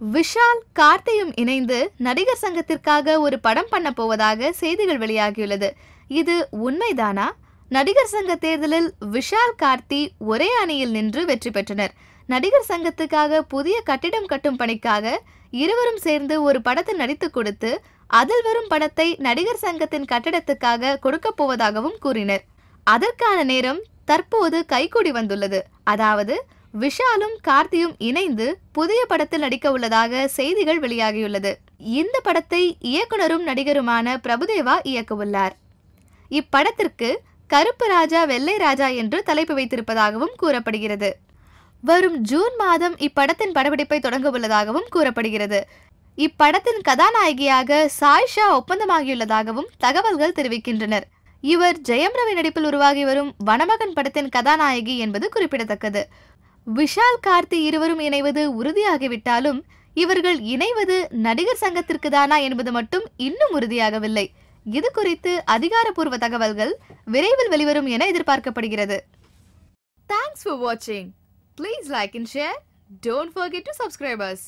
விஷால் கார்த்தியும் இணைந்து நடிகர் சங்கத்திற்காக ஒரு படம் பண்ண போவதாக செய்திகள் வெளியாகியுள்ளது. இது உண்மைதானா? நடிகர் சங்க தேர்தலில் விஷால் கார்த்தி ஒரே அணியில் நின்று வெற்றி பெற்றனர். நடிகர் சங்கத்துக்காக புதிய கட்டிடம் கட்டும் பணிக்காக இருவரும் சேர்ந்து ஒரு படத்தை நடித்து கொடுத்து அதில் வரும் படத்தை நடிகர் சங்கத்தின் கட்டிடத்துக்காக கொடுக்கப் போவதாகவும் கூறினர். அதற்கான நேரம் தற்போது கைகூடி வந்துள்ளது. அதாவது விஷாலும் கார்த்தியும் இணைந்து புதிய படத்தில் நடிக்க உள்ளதாக செய்திகள் வெளியாகியுள்ளது. இந்த படத்தை இயக்குனரும் நடிகருமான பிரபுதேவா இயக்கவுள்ளார். இப்படத்திற்கு கருப்பு ராஜா வெள்ளை ராஜா என்று தலைப்பு வைத்திருப்பதாகவும் கூறப்படுகிறது. வரும் ஜூன் மாதம் இப்படத்தின் படப்பிடிப்பை தொடங்க உள்ளதாகவும் கூறப்படுகிறது. இப்படத்தின் கதாநாயகியாக சாய்ஷா ஒப்பந்தமாகியுள்ளதாகவும் தகவல்கள் தெரிவிக்கின்றனர். இவர் ஜெயம் ரவி நடிப்பில் உருவாகி வரும் வனமகன் படத்தின் கதாநாயகி என்பது குறிப்பிடத்தக்கது. விஷால் கார்த்தி இருவரும் இணைவது உறுதியாகிவிட்டாலும் இவர்கள் இணைவது நடிகர் சங்கத்திற்கு தானா என்பது மட்டும் இன்னும் உறுதியாகவில்லை. இது குறித்து அதிகாரப்பூர்வ தகவல்கள் விரைவில் வெளிவரும் என எதிர்பார்க்கப்படுகிறது. தேங்க்ஸ் ஃபார் வாட்சிங் please like and share don't forget to subscribers